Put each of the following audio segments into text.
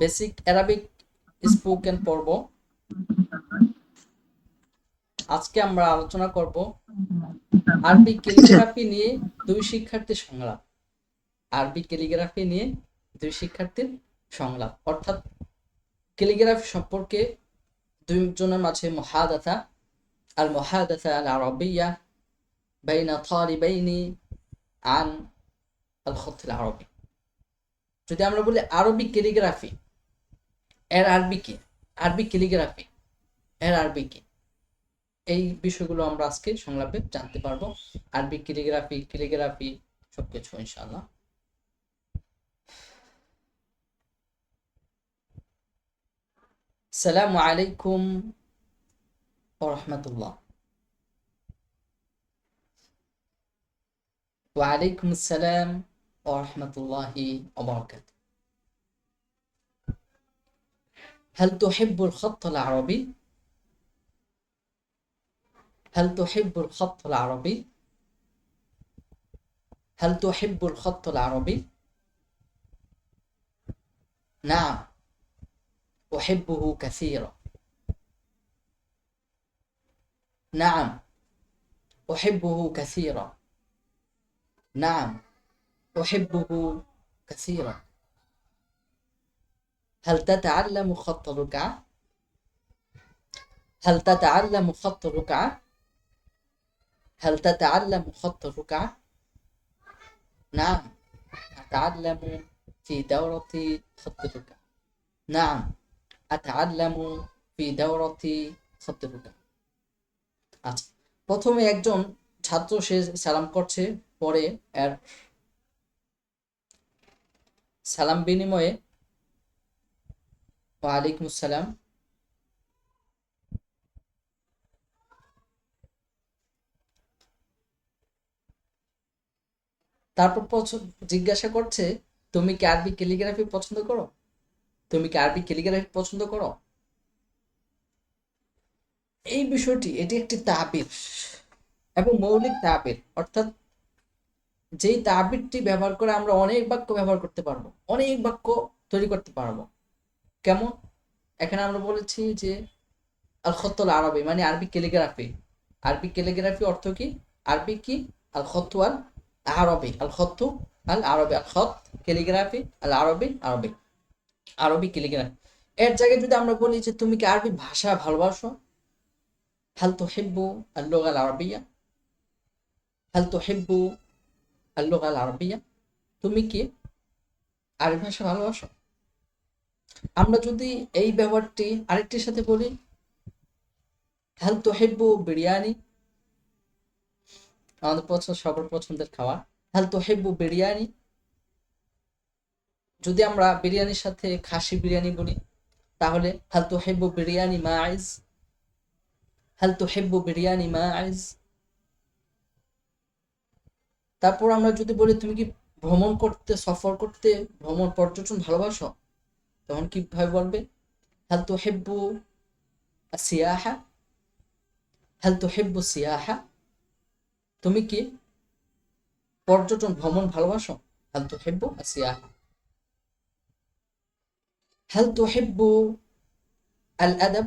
Basic Arabic spoken পর্ব আজকে আমরা আলোচনা করব আরবি ক্যালিগ্রাফি নিয়ে দুই শিক্ষার্থীর সংলাপ। আরবি ক্যালিগ্রাফি নিয়ে দুই শিক্ষার্থীর সংলাপ। অর্থাৎ ক্যালিগ্রাফি সম্পর্কে দুইজনের মাঝে মহাদাথা আল মহাদাথা আল আরবিয়া বাইনা তালিবাইনি আন আল খতিল আরবি। যদি আমরা বলি আরবি ক্যালিগ্রাফি এর আরবি কি আরবি ক্যালিগ্রাফি এর আরবি কি এই বিষয়গুলো আমরা আজকে সংলাপে জানতে পারবো আরবি ক্যালিগ্রাফি ক্যালিগ্রাফি সবকিছু ইনশাআল্লাহ সালামু আলাইকুম ওরহমতুল্লাহ وعليكم السلام ورحمة الله وبركاته هل تحب الخط العربي؟ هل تحب الخط العربي؟ هل تحب الخط العربي؟ نعم أحبه كثيرا نعم أحبه كثيرا نعم أحبه كثيرا هل تتعلم خط الركعة؟ هل تتعلم خط الركعة؟ هل تتعلم خط الركعة؟ نعم أتعلم في دورة خط الركعة نعم أتعلم في دورة خط الركعة আচ্ছা প্রথমে একজন ছাত্র সে সালাম করছে পরে এর সালাম বিনিময়ে ওয়ালাইকুম আসসালাম। তারপর জিজ্ঞাসা করছে, তুমি কি আরবি ক্যালিগ্রাফি পছন্দ করো? তুমি কি আরবি ক্যালিগ্রাফি পছন্দ করো? এই বিষয়টি, এটি একটি তাবির এবং মৌলিক তাবির। অর্থাৎ যেই তাবিরটি ব্যবহার করে আমরা অনেক বাক্য ব্যবহার করতে পারব, অনেক বাক্য তৈরি করতে পারব। কেমন? এখানে আমরা বলেছি যে আল খত্তল আরবি মানে আরবি ক্যালিগ্রাফি। আরবি ক্যালিগ্রাফি অর্থ কি? আরবি কি? আল খত্তু আল আরবি আল খত্তু আল আরবি আল খত ক্যালিগ্রাফি আল আরবি। আরবি আরবি ক্যালিগ্রাফি। এর জায়গায় যদি আমরা বলি যে তুমি কি আরবি ভাষা ভালোবাসো? হাল তো হেব্বু আল্লোগ আল আরবিয়া হাল তো হেব্বু আল্লোগ আল আরবিয়া তুমি কি আরবি ভাষা ভালোবাসো? আমরা যদি এই ব্যবহারটি আরেকটির সাথে বলি, হাল তো হেব্বু বিরিয়ানি, আমাদের পছন্দ, সবার পছন্দের খাবার হাল তো হেব্বু বিরিয়ানি, যদি আমরা বিরিয়ানির সাথে খাসি বিরিয়ানি বলি, তাহলে হাল তো হেব্বু বিরিয়ানি মাইজ, হাল তো হেব্বু বিরিয়ানি মা মাইজ। তারপর আমরা যদি বলি, তুমি কি ভ্রমণ করতে, সফর করতে ভ্রমণ, পর্যটন ভালোবাসো? তখন কীভাবে বলবে? হাল তো হেব্বু সিয়াহা? হাল তো হেব্বু সিয়াহা? তুমি কি পর্যটন, ভ্রমণ ভালোবাসো? হাল তো হেব্বু সিয়াহা। হাল তো হেব্বু আল আদাব?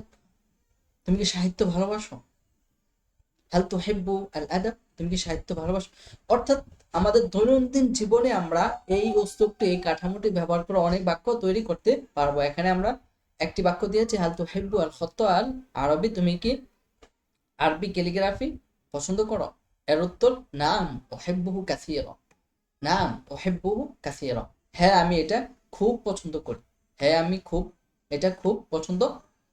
তুমি কি সাহিত্য ভালোবাসো? হাল তো হেব্বু আল আদাব? তুমি কি সাহিত্য ভালোবাসো? অর্থাৎ আমাদের দৈনন্দিন জীবনে আমরা এই অস্তুপটি এই কাঠামোটি ব্যবহার করে অনেক বাক্য তৈরি করতে পারব। এখানে আমরা একটি বাক্য দিয়েছি, হাল তো হেব্বু আল খত্ত আল আরবি, তুমি কি আরবি ক্যালিগ্রাফি পছন্দ করো? এর উত্তর, নাম ওহেব্বুহু কাসির নাম ওহেব্বুহু কাসির হ্যাঁ আমি এটা খুব পছন্দ করি হ্যাঁ আমি খুব, এটা খুব পছন্দ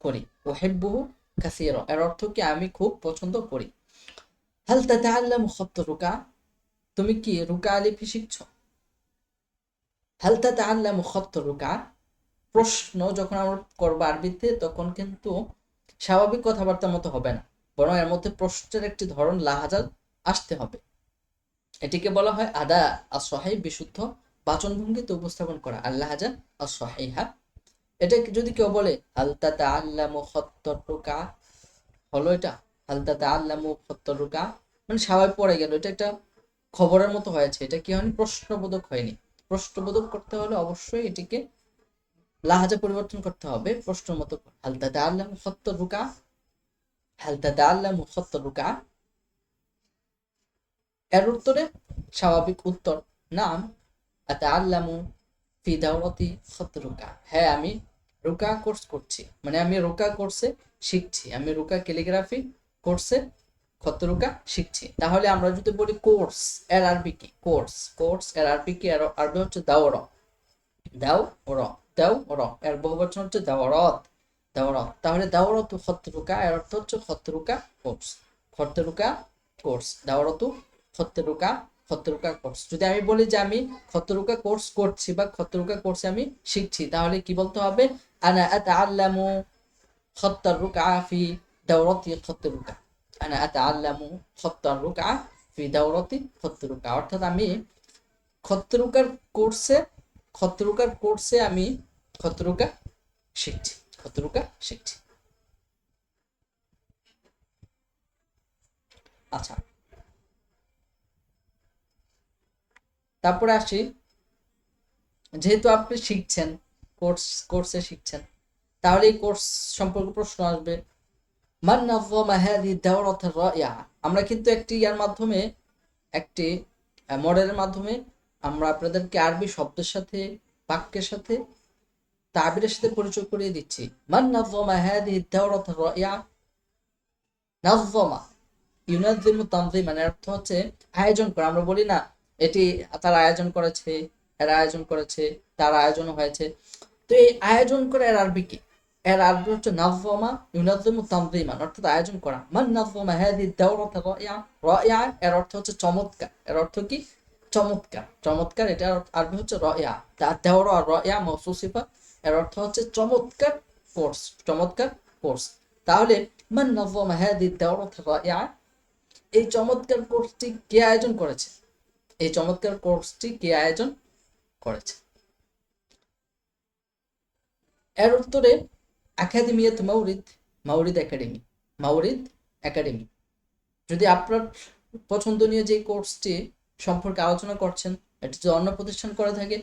করি ওহেব্বুহু কাসির এর অর্থ কি, আমি খুব পছন্দ করি হাল তাতাআল্লামু খত্ত রুকা তুমি কি রুকা লিপি শিখছো? হাল তাতাআল্লামু খত্ত রুকা? প্রশ্ন যখন আমরা করব আরবিতে, তখন কিন্তু স্বাভাবিক কথাবার্তার মতো হবে না। বরং এর মধ্যে প্রশ্নের একটি ধরন লাহাজার আসতে হবে। এটিকে বলা হয় আদা আসহাই বিশুদ্ধ বাচনভঙ্গিতে উপস্থাপন করা। আল্লাহ হাজা আসহাইহা এটা যদি কেউ বলে হালতা তা আল্লামু খত্তরুকা হলো এটা? হালতা তা আল্লামু খত্তরুকা মানে স্বাভাবিক পড়ে গেল। এটা একটা খবরের মতো হয়েছে। এটা কি হয়নি? প্রশ্নবোধক হয়নি। প্রশ্নবোধক করতে হলে অবশ্যই এটিকে লাহাজা পরিবর্তন করতে হবে। প্রশ্নের মতো হালতা তাআল্লাম খত্ত রুকা। হালতা তাআল্লাম খত্ত রুকা। এর উত্তরে স্বাভাবিক উত্তর নাম আতাআল্লামু ফি দাওরাতি খত্ত রুকা। হ্যাঁ আমি রুকা কোর্স করছি। মানে আমি রুকা কোর্সে শিখছি। আমি রুকা ক্যালিগ্রাফি কোর্সে খত্ত রুকা শিখছি। তাহলে আমরা যদি বলি কোর্স এর আরবি কি? কোর্স কোর্স এর আরবি কি? এর আরবি হচ্ছে দাওরা দাও র দাও র। এর বহুবচন হচ্ছে দাওরত দাওরত তাহলে দাওরতু খত্তরুকা এর অর্থ হচ্ছে খত্তরুকা কোর্স। খত্তরুকা কোর্স দাওরতু খত্তরুকা খত্তরুকা কোর্স। যদি আমি বলি যে আমি খত্তরুকা কোর্স করছি বা খত্তরুকা কোর্সে আমি শিখছি, তাহলে কি বলতে হবে? আনা আতাআল্লামু খত্তরুকা ফি দাওরতি খত্তরুকা আনা আতাআল্লামু খত্তরুকা ফি দাওরতি খত্তরুকা অর্থাৎ আমি খত্তরুকার কোর্সে খত্রুকার কোর্সে আমি খত্রুকা শিখছি খত্রুকা শিখছি আচ্ছা। তারপরে আসি। যেহেতু আপনি শিখছেন, কোর্স, কোর্সে শিখছেন, তাহলে এই কোর্স সম্পর্কে প্রশ্ন আসবে। মান হাযিহি দাওরাত রাইয়া আমরা কিন্তু একটি ইয়ার মাধ্যমে, একটি মডেলের মাধ্যমে আমরা আপনাদেরকে আরবি শব্দের সাথে, বাক্যের সাথে, তাবিরের সাথে পরিচয় করিয়ে দিচ্ছি। মান নাযযামা হাযিহি দাওরাত রাইয়া নাযযামা ইউনাযযিমু তানযীমান এর অর্থ হচ্ছে আয়োজন করা। আমরা বলি না, এটি তার আয়োজন করেছে, এর আয়োজন করেছে, তার আয়োজন হয়েছে। তো এই আয়োজন করে এর আরবি কি? এর আরবি হচ্ছে নাযযামা ইউনাযযিমু তানযীমান অর্থাৎ আয়োজন করা। মান নাযযামা হাযিহি দাওরাত রাইয়া রাইয়া এর অর্থ হচ্ছে চমৎকার। এর অর্থ কি? চমৎকার। চমৎকার, এটা আরবি হচ্ছে রয়া দেওয়া রয়া মৌসুসিফা এর অর্থ হচ্ছে চমৎকার কোর্স চমৎকার কোর্স তাহলে মান নজমা হাদি দাওরাত রয়া এই চমৎকার কোর্সটি কে আয়োজন করেছে? এই চমৎকার কোর্সটি কে আয়োজন করেছে? এর উত্তরে একাডেমিয়াত মাউরিদ মাউরিদ একাডেমি মাউরিদ একাডেমি যদি আপনার পছন্দনীয় যে কোর্সটি সম্পর্কে আলোচনা করছেন, এটি যদি অন্য প্রতিষ্ঠান করে থাকে,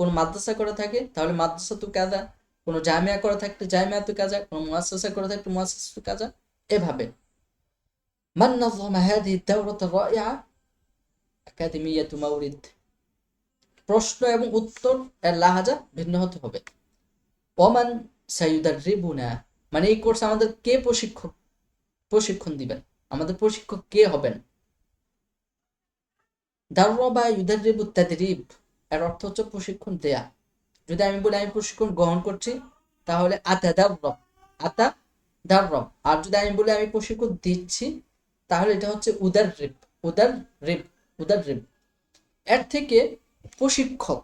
কোনো মাদ্রাসা করে থাকে, তাহলে মাদ্রাসা তো কাজা, কোনো জামিয়া করে থাকলে জামিয়া তু কাজা, কোনো মুয়াসসাসা করে থাকলে মুয়াসসাসা তু কাজা, এভাবে। প্রশ্ন এবং উত্তর এর লাহাজা ভিন্ন হতে হবে। ওমান সাইয়ুদাররিবুনা মানে এই কোর্স আমাদের কে প্রশিক্ষক, প্রশিক্ষণ দিবেন? আমাদের প্রশিক্ষক কে হবেন? দারবা ইউদারিবু তাদরিব, এর অর্থ হচ্ছে প্রশিক্ষণ দেয়া। যদি আমি বলি আমি প্রশিক্ষণ গ্রহণ করছি, তাহলে আতা দারব আতা দারব আর যদি আমি বলি আমি প্রশিক্ষণ দিচ্ছি, তাহলে এটা হচ্ছে উদার রিব উদার রিব উদার রিব এর থেকে প্রশিক্ষক,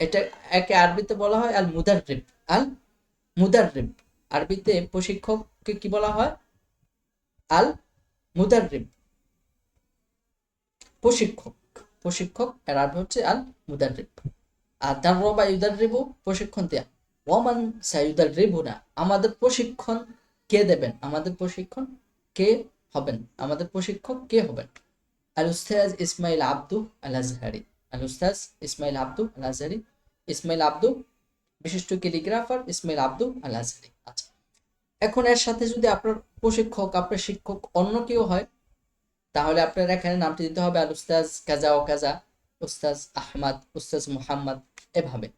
এটা একে আরবিতে বলা হয় আল মুদার রিব আল মুদার রিব আরবিতে প্রশিক্ষককে কি বলা হয়? আল মুদার রিব প্রশিক্ষক প্রশিক্ষক, এর আরবি হচ্ছে আল মুদাররিব। আর দাররবা ইউদাররিবু প্রশিক্ষণ দেয়া। ওয়ামান সাইউদাররিবু না আমাদের প্রশিক্ষণ কে দেবেন? আমাদের প্রশিক্ষণ কে হবেন? আমাদের প্রশিক্ষক কে হবেন? আল উস্তাজ ইসমাইল আব্দু আল আজহারি। আল উস্তাজ Ismail Abdu Al Azhari. Ismail Abdu বিশিষ্ট calligrapher Ismail Abdu Al Azhari আচ্ছা এখন এর সাথে যদি আপনার প্রশিক্ষক, আপনার শিক্ষক অন্য কেউ হয়, তাহলে আপনার এখানে নামটি দিতে হবে আল উস্তাজ কাজা ও কাজা, উস্তাজ আহমদ, উস্তাজ মুহাম্মদ, এভাবে।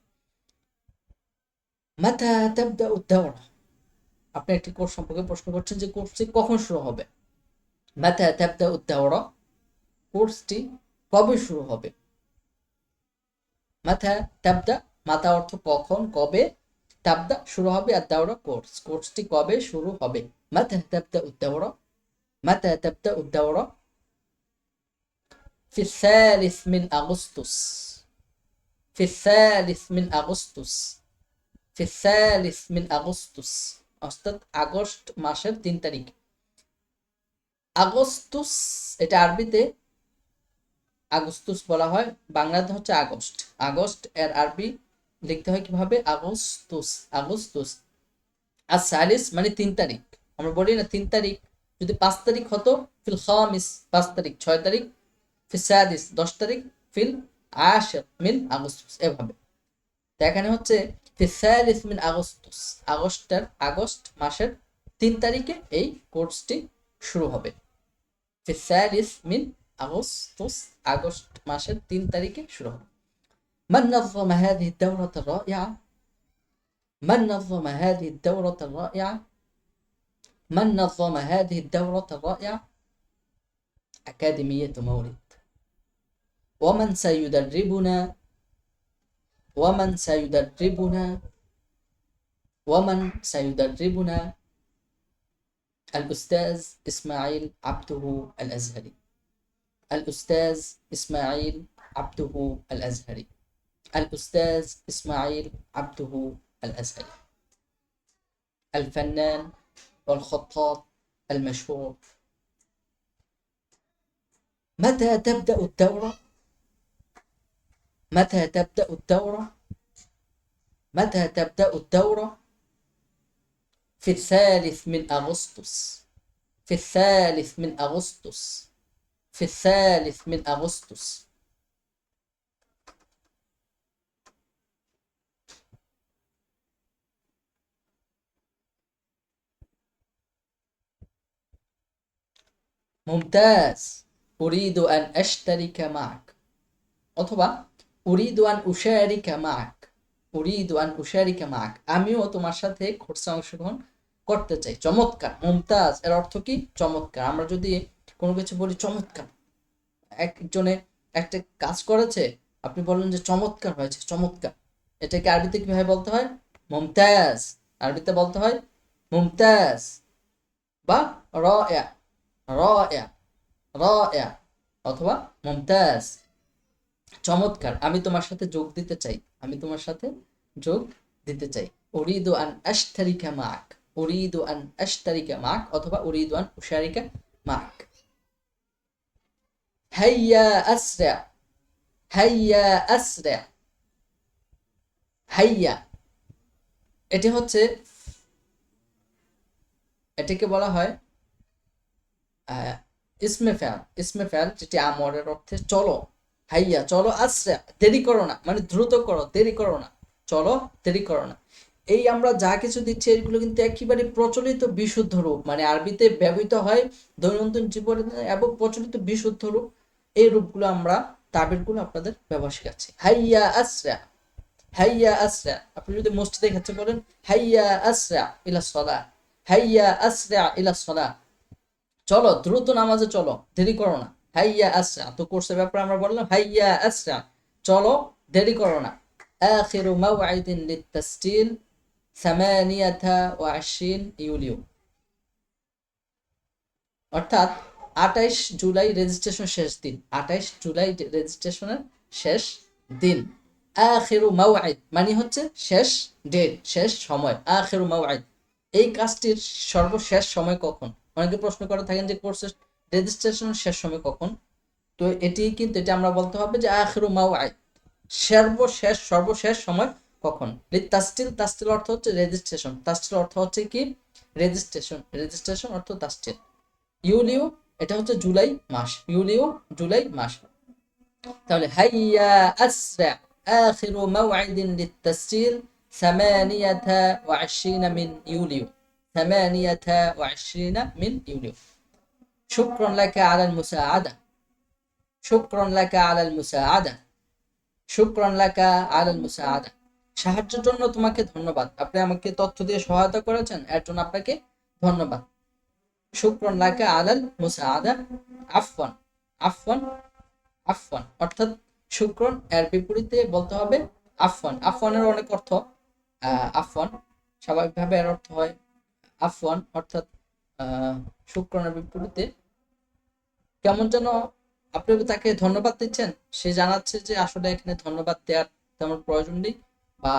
মাথা তাবদা আপনি একটি কোর্স সম্পর্কে প্রশ্ন করছেন যে কোর্সটি কখন শুরু হবে? মাথা তাবদা উদ্দাওরা কোর্সটি কবে শুরু হবে? মাথা তাবদা মাথা অর্থ কখন কবে তাবদা শুরু হবে আর দাওরা কোর্স কোর্সটি কবে শুরু হবে মাথা তাবদা উদ্দাওরা মাথা তাবদা উদ্দাওরা في الثالث من أغسطس في الثالث من أغسطس في الثالث من أغسطس অর্থাৎ আগস্ট মাসের তিন তারিখ আগস্তুস এটা আরবিতে আগস্তুস বলা হয় বাংলাতে হচ্ছে আগস্ট আগস্ট এর আরবি লিখতে হয় কীভাবে? আগস্তুস আগস্তুস। আর সালিস মানে তিন তারিখ। আমরা বলি না তিন তারিখ। যদি পাঁচ তারিখ হতো, ফিল খামিস, পাঁচ তারিখ। ছয় তারিখ, ফিল সাদিস, দশ তারিখ, ফিল আশ মিন আগস্তুস। এভাবে। তো এখানে হচ্ছে ফিল সালিস মিন আগস্তুস। আগস্টের, আগস্ট মাসের তিন তারিখে এই কোর্সটি শুরু হবে। ফিল সালিস মিন আগস্তুস, আগস্ট মাসের তিন তারিখে শুরু হবে। من نظم هذه الدورة الرائعة؟ من نظم هذه الدورة الرائعة؟ من نظم هذه الدورة الرائعة؟ أكاديمية مورد ومن سيدربنا؟ ومن سيدربنا؟ ومن سيدربنا؟ الأستاذ إسماعيل عبده الأزهري. الأستاذ إسماعيل عبده الأزهري. الأستاذ إسماعيل عبده الأزهري الفنان والخطاط المشهور متى تبدأ الدورة؟ متى تبدأ الدورة؟ متى تبدأ الدورة؟ في الثالث من أغسطس في الثالث من أغسطس في الثالث من أغسطس মুমতাজ উরিদু আন আশতারিকা মাক অথবা উরিদু আন উশারিকা মাক উরিদু আন উশারিকা মাক আমিও তোমার সাথে খোরসা অংশগ্রহণ করতে চাই। চমৎকার। মুমতাজ এর অর্থ কি? চমৎকার। আমরা যদি কোনো কিছু বলি, চমৎকার। একজনে একটা কাজ করেছে, আপনি বললেন যে চমৎকার হয়েছে, চমৎকার। এটাকে আরবিতে কীভাবে বলতে হয়? মুমতাজ। আরবিতে বলতে হয় মুমতাজ বা র রয়া রয়া অথবা মুমতাজ। চমৎকার, আমি তোমার সাথে যোগ দিতে চাই। আমি তোমার সাথে যোগ দিতে চাই। উরিদু আন আশতারিকা মাক, উরিদু আন আশতারিকা মাক, অথবা উরিদু আন উশারিকা মাক। হাইয়া আসরা হাইয়া আসরা, হাইয়া। এটি হচ্ছে, এটাকে বলা হয় ইসমে ফ্যাল ইসমে ফ্যাল যেটি আমরের অর্থে চলো হাইয়া চলো আশ্রা দেরি করো না মানে দ্রুত করো, দেরি করো না, চলো, দেরি করো না। এই আমরা যা কিছু দিচ্ছি, এগুলো কিন্তু একেবারে প্রচলিত বিশুদ্ধ রূপ মানে আরবিতে ব্যবহৃত হয় দৈনন্দিন জীবনে এবং প্রচলিত বিশুদ্ধ রূপ। এই রূপগুলো আমরা তাবিরগুলো আপনাদের ব্যবহার শেখাচ্ছি। হাইয়া আসরা হাইয়া আসরা, আপনি যদি মসজিদে খাচ্ছে বলেন, হাইয়া আসরা ইলা সলা, হাইয়া আসরা ইলা সলা চলো দ্রুত নামাজে চলো দেরি করো না হাইয়া আসরা তো কোর্সের ব্যাপারে আমরা বললাম হাইয়া আসরা চলো দেরি করো না آخر موعد للتسجيل ثمانية وعشرين يوليو অর্থাৎ আঠাইশ জুলাই রেজিস্ট্রেশন শেষ দিন আঠাইশ জুলাই রেজিস্ট্রেশনের শেষ দিন আখেরু মাওয়াইদ মানে হচ্ছে শেষ ডেট শেষ সময় আখেরু মাওয়াইদ এই কাজটির সর্বশেষ সময় কখন অনেকে প্রশ্ন করে থাকেন যে কোর্সের রেজিস্ট্রেশন শেষ সময় কখন? তো এটি কিন্তু, এটা আমরা বলতে হবে যে আখরু মাও আয় সর্বশেষ সর্বশেষ সময় কখন? তাস্টিল তাস্টিল অর্থ হচ্ছে রেজিস্ট্রেশন তাস্টিল অর্থ হচ্ছে কি? রেজিস্ট্রেশন রেজিস্ট্রেশন অর্থ তাস্টিল ইউলিও এটা হচ্ছে জুলাই মাস ইউলিও জুলাই মাস। তাহলে, হাইয়া আসরা, আখিরু মাউইদিন লিতাসসিল 28 মিন ইউলিও ثمانية وعشرين من يوليو شكرا لك على المساعدة شكرا لك على المساعدة شكرا لك على المساعدة সাহায্যের জন্য তোমাকে ধন্যবাদ আপনি আমাকে তথ্য দিয়ে সহায়তা করেছেন এর জন্য আপনাকে ধন্যবাদ শুক্রন লাকা আলাল মুসাআদা আফওয়ান আফওয়ান আফওয়ান অর্থাৎ শুক্রন এর বিপরীতে বলতে হবে আফওয়ান আফওয়ানের অনেক অর্থ আহ, আফওয়ান স্বাভাবিকভাবে এর অর্থ হয় আফওয়ান অর্থাৎ আহ, শুক্রনের বিপরীতে কেমন যেন আপনি তাকে ধন্যবাদ দিচ্ছেন? সে জানাচ্ছে যে আসলে এখানে ধন্যবাদ দেওয়ার তেমন প্রয়োজন নেই বা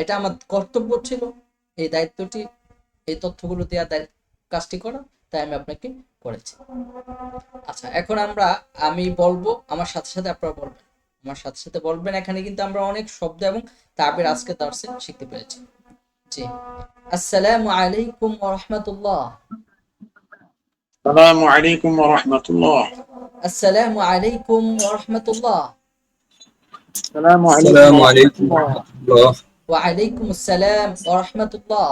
এটা আমার কর্তব্য ছিল এই দায়িত্বটি এই তথ্যগুলো দেওয়ার দায়িত্ব কাজটি করা তাই আমি আপনাকে করেছি। আচ্ছা এখন আমরা আমি বলব আমার সাথে সাথে আপনারা বলবেন। আমার সাথে সাথে বলবেন এখানে কিন্তু আমরা অনেক শব্দ এবং তাবের আজকে দার্সে শিখতে পেরেছি। জি আসসালামু আলাইকুম ওয়া রাহমাতুল্লাহ السلام عليكم ورحمة الله আসসালামু আলাইকুম ওয়া রাহমাতুল্লাহ السلام السلام عليكم عليكم ورحمة الله وعليكم السلام ورحمة الله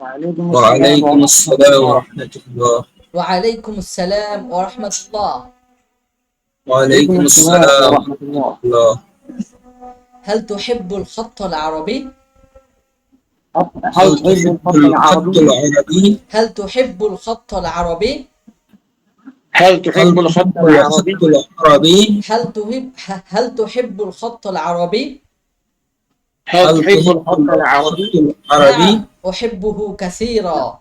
وعليكم وعليكم السلام ورحمة الله وعليكم السلام ورحمة الله وعليكم السلام ورحمة الله ورحمة الله هل تحب الخط العربي؟ هل تحب الخط العربي؟ العربي هل تحب الخط العربي؟ هل تحب الخط العربي؟ العربي هل تحب هل تحب الخط العربي؟ هل تحب الخط العربي؟ العربي نعم أحبه كثيرا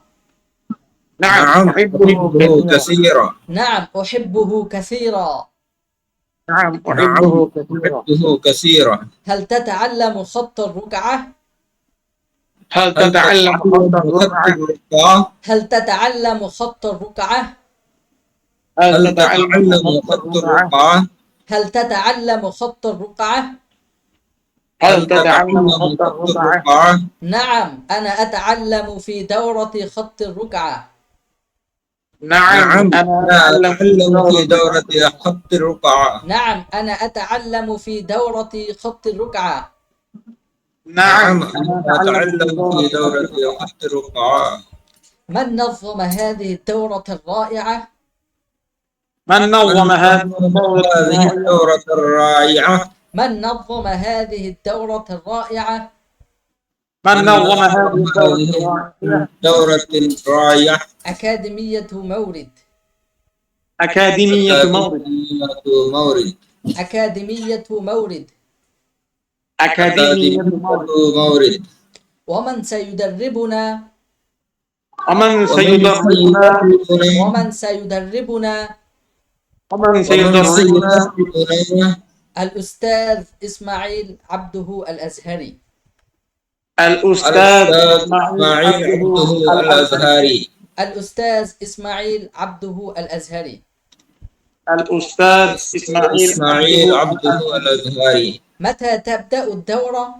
نعم نعم أحبه كثيرا نعم أحبه كثيرا نعم نعم أحبه كثيرا أحبه كثيرا هل تتعلم خط الركعة؟ هل تتعلم خط الركعة؟ هل تتعلم خط الركعة؟ هل تتعلم خط الركعة؟ هل تتعلم خط الركعة؟ هل تتعلم خط الركعة؟ نعم أنا أتعلم في دورة خط الركعة نعم أنا أتعلم أتعلم في دورة خط الركعة نعم أنا أتعلم في دورة خط الركعة نعم. أتعلم في دورة الركعة من نظم هذه الدورة الرائعة؟ من نظم هذه الدورة الرائعة. من نظم هذه الدورة الرائعة؟ من نظم هذه الدورة دورة الرائعة. أكاديمية مورد. أكاديمية مورد. أكاديمية مورد. أكاديمية مورد. ومن سيدربنا؟ ومن سيدربنا؟ ومن سيدربنا؟ ومن سيدربنا؟ الأستاذ إسماعيل عبده الأزهري. الأستاذ إسماعيل عبده الأزهري. الأستاذ إسماعيل عبده الأزهري. الأستاذ إسماعيل عبده الأزهري. متى تبدأ الدورة؟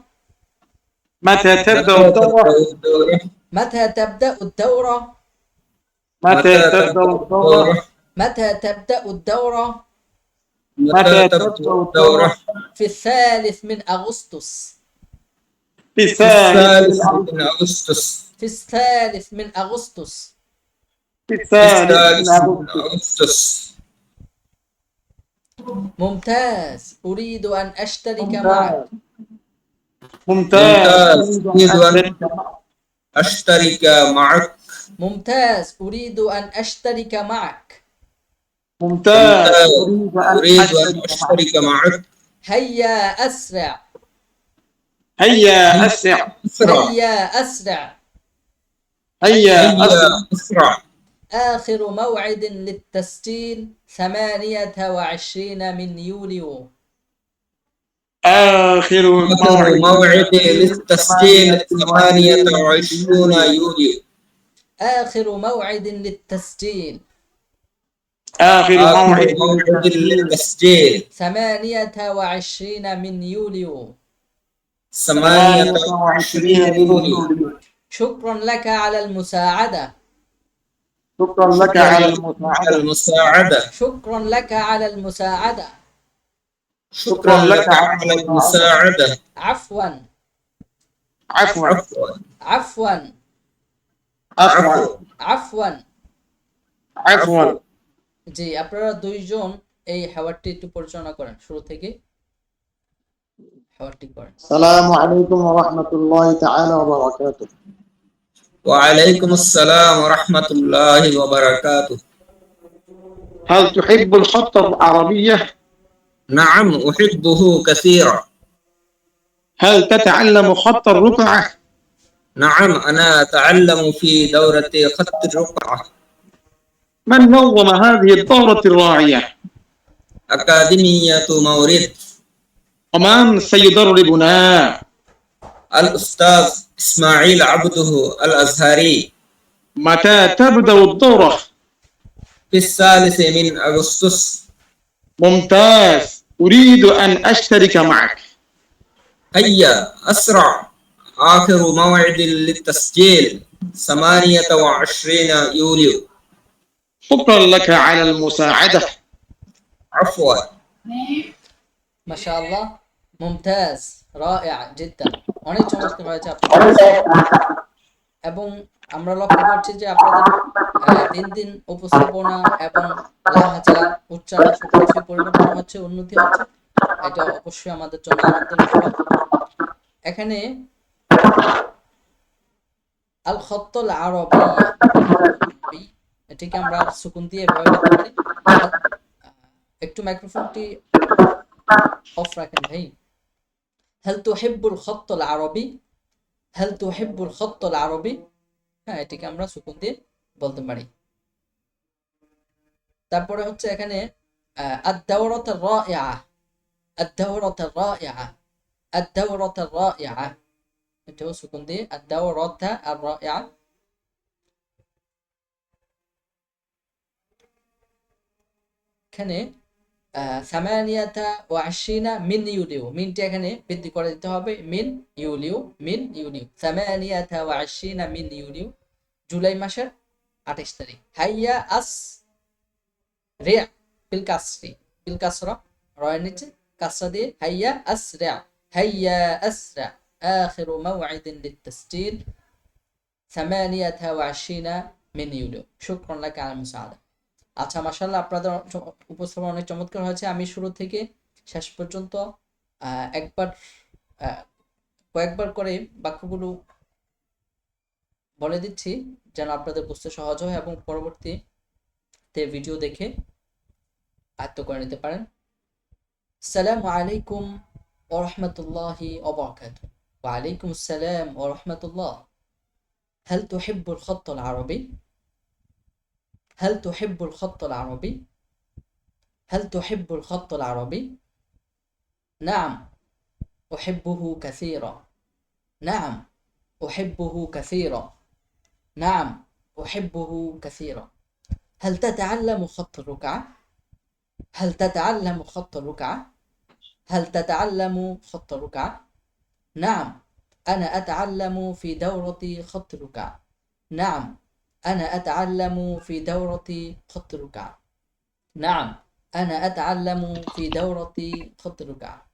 متى تبدأ الدورة؟ متى تبدأ الدورة؟ متى تبدأ الدورة؟ متى تبدأ الدورة؟ متى تبدأ الدورة؟ في الثالث من أغسطس في الثالث من أغسطس في الثالث من أغسطس في الثالث الثالث من أغسطس ممتاز. أريد أن أشترك معك. ممتاز. ممتاز. أشترك معك. ممتاز. أريد أن أشترك معك. ممتاز. أريد أن أشترك معك. هيا أسرع. هيا أسرع. هيا أسرع. هيا أسرع. آخر موعد للتسجيل ثمانية وعشرين من يوليو. آخر موعد للتسجيل 28 يوليو. آخر موعد للتسجيل آخر موعد للتسجيل ثمانية وعشرين من يوليو. 28 يوليو. شكرا لك على المساعدة. شكرا لك على على المساعدة المساعدة شكرا لك على المساعدة شكرا لك على المساعدة عفوا عفوا عفوا عفوا عفوا عفوا عفوا জি আপনারা দুইজন এই হাওয়ারটি একটু পরিচালনা করেন শুরু থেকে হাওয়ারটি করেন السلام عليكم ورحمة الله تعالى وبركاته وعليكم السلام ورحمة الله وبركاته هل تحب الخط العربية؟ نعم أحبه كثيرا هل تتعلم خط الرقعة؟ نعم أنا أتعلم في دورة خط الرقعة من نظم هذه الدورة الراعية؟ أكاديمية مورد ومن سيدربنا؟ الأستاذ إسماعيل عبده الأزهري. متى تبدأ الدورة؟ في الثالث من أغسطس. ممتاز. أريد أن أشترك معك. هيا أسرع. آخر موعد للتسجيل 28 يوليو. شكرا لك على المساعدة. عفوا. ما شاء الله. ممتاز. رائع جدا. অনেক চমৎকার হয়েছে আপনাদের এবং আমরা লক্ষ্য করছি যে আপনাদের দিন দিন উপস্থাপনা এবং লাহাজা উচ্চারণ সবকিছু পরিবর্তন হচ্ছে, উন্নতি হচ্ছে। এটা অবশ্যই আমাদের জন্য আনন্দের বিষয়। এখানে আল খত্তল আরবি এটিকে আমরা সুকুন দিয়ে বলতে পারি একটু মাইক্রোফোনটি অফ রাখেন ভাই। هل تحب الخط العربي هل تحب الخط العربي হ্যাঁ এটিকে আমরা সুকুন দিয়ে বলতে পারি তারপরে হচ্ছে এখানে الدورة الرائعة الدورة الرائعة الدورة الرائعة এটাও সুকুন দিয়ে الدورة الرائعة এখানে সামানিয়াতা ও আশিনা মিন ইউলিউ মিনটি এখানে বৃদ্ধি করে দিতে হবে মিন ইউলিউ মিন ইউলিউ সামানিয়াতা ও আশিনা মিন ইউলিউ জুলাই মাসের আঠাশ তারিখ হাইয়া আস রিয়া বিল কাসরি বিল কাসরা রয়ের নিচে কাসরা দিয়ে হাইয়া আস রিয়া হাইয়া আসরা آخر موعد للتسجيل ثمانية وعشرين من يوليو شكرا لك على المساعدة আচ্ছা মাসাল্লাহ আপনাদের চ- উপস্থাপনা অনেক চমৎকার হয়েছে আমি শুরু থেকে শেষ পর্যন্ত আহ, একবার আহ, কয়েকবার করে বাক্যগুলো বলে দিচ্ছি যেন আপনাদের বুঝতে সহজ হয় এবং পরবর্তীতে ভিডিও দেখে আয়ত্ত করে নিতে পারেন সালামু আলাইকুম ওরহমতুল্লাহি ওবরাকাত وعليكم السلام ورحمة الله هل تحب الخط العربي؟ هل تحب الخط العربي؟ هل تحب الخط العربي؟ نعم أحبه كثيرا نعم أحبه كثيرا نعم أحبه كثيرا هل تتعلم خط الركعة؟ هل تتعلم خط الركعة؟ هل تتعلم خط الركعة؟ نعم أنا أتعلم في دورة خط الركعة نعم أنا أتعلم في دورة خط الركعة نعم أنا أتعلم في دورة خط الركعة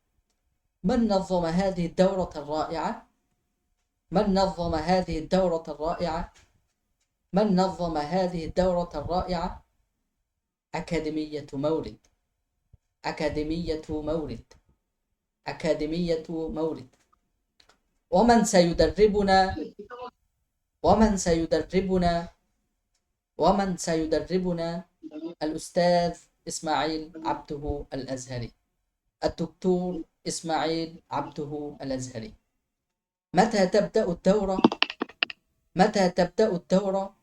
من نظم هذه الدورة الرائعة؟ من نظم هذه الدورة الرائعة؟ من نظم هذه الدورة الرائعة؟ أكاديمية مورد. أكاديمية مورد. أكاديمية مورد. ومن سيدربنا؟ ومن سيدربنا؟ ومن سيدربنا الأستاذ إسماعيل عبده الأزهري. الدكتور إسماعيل عبده الأزهري. متى تبدأ الدورة؟ متى تبدأ الدورة؟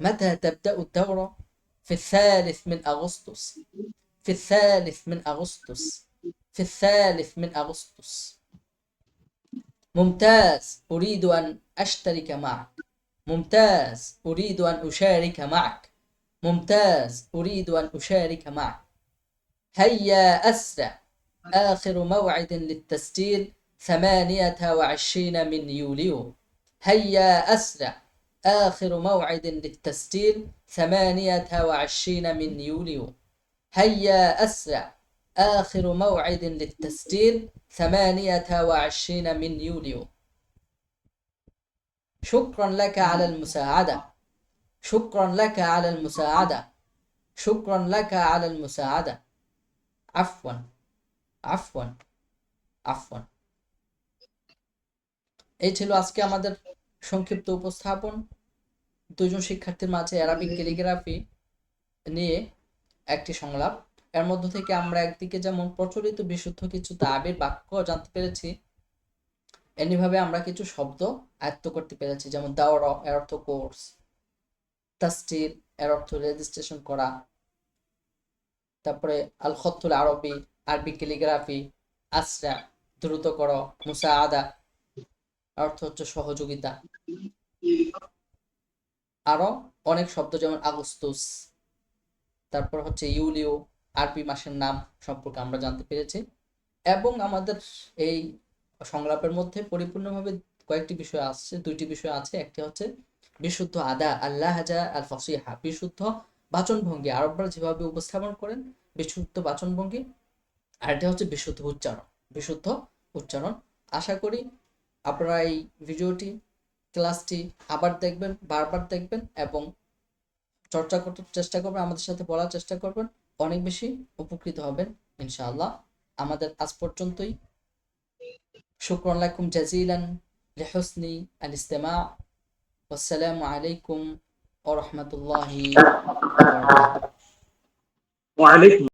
متى تبدأ الدورة؟ في الثالث من أغسطس. في الثالث من أغسطس. في الثالث من أغسطس. ممتاز. أريد أن أشترك معك. ممتاز أريد أن أشارك معك. ممتاز أريد أن أشارك معك. هيا أسرع. آخر موعد للتسجيل ثمانية وعشرين من يوليو. هيا أسرع. آخر موعد للتسجيل ثمانية وعشرين من يوليو. هيا أسرع. آخر موعد للتسجيل ثمانية وعشرين من يوليو. শুক্রন লাকা আলাল মুসাআদা। শুক্রন লাকা আলাল মুসাআদা। শুক্রন লাকা আলাল মুসাআদা। আফওয়ান আফওয়ান আফওয়ান। এই ছিল আজকে আমাদের সংক্ষিপ্ত উপস্থাপন। দুজন শিক্ষার্থীর মাঝে অ্যারাবিক ক্যালিগ্রাফি নিয়ে একটি সংলাপ। এর মধ্য থেকে আমরা একদিকে যেমন প্রচলিত বিশুদ্ধ কিছু দাবির বাক্য জানতে পেরেছি এমনিভাবে আমরা কিছু শব্দ আয়ত্ত করতে পেরেছি, যেমন দাওয়ার এর অর্থ কোর্স তাস্টির এর অর্থ রেজিস্ট্রেশন করা, তারপরে আল খত্তুল আরবি আরবি ক্যালিগ্রাফি আসরা, দ্রুত করো মুসা আদা অর্থ হচ্ছে সহযোগিতা। আরও অনেক শব্দ, যেমন আগস্তুস, তারপর হচ্ছে ইউলিও আরবি মাসের নাম সম্পর্কে আমরা জানতে পেরেছি। এবং আমাদের এই সংলাপের মধ্যে পরিপূর্ণভাবে কয়েকটি বিষয় আসছে, দুইটি বিষয় আছে। একটি হচ্ছে বিশুদ্ধ আদা, আল্লাহ হাজা আল ফসিহা, বিশুদ্ধ বাচনভঙ্গি। আরবরা যেভাবে উপস্থাপন করেন, বিশুদ্ধ বাচনভঙ্গি। আর এটা হচ্ছে বিশুদ্ধ উচ্চারণ বিশুদ্ধ উচ্চারণ। আশা করি আপনারা এই ভিডিওটি, ক্লাসটি আবার দেখবেন, বারবার দেখবেন এবং চর্চা করতে চেষ্টা করবেন, আমাদের সাথে বলার চেষ্টা করবেন। অনেক বেশি উপকৃত হবেন, ইনশাআল্লাহ। আমাদের আজ পর্যন্তই। شكرا لكم جزيلا لحسن الاستماع. والسلام عليكم ورحمة الله وبركاته. وعليكم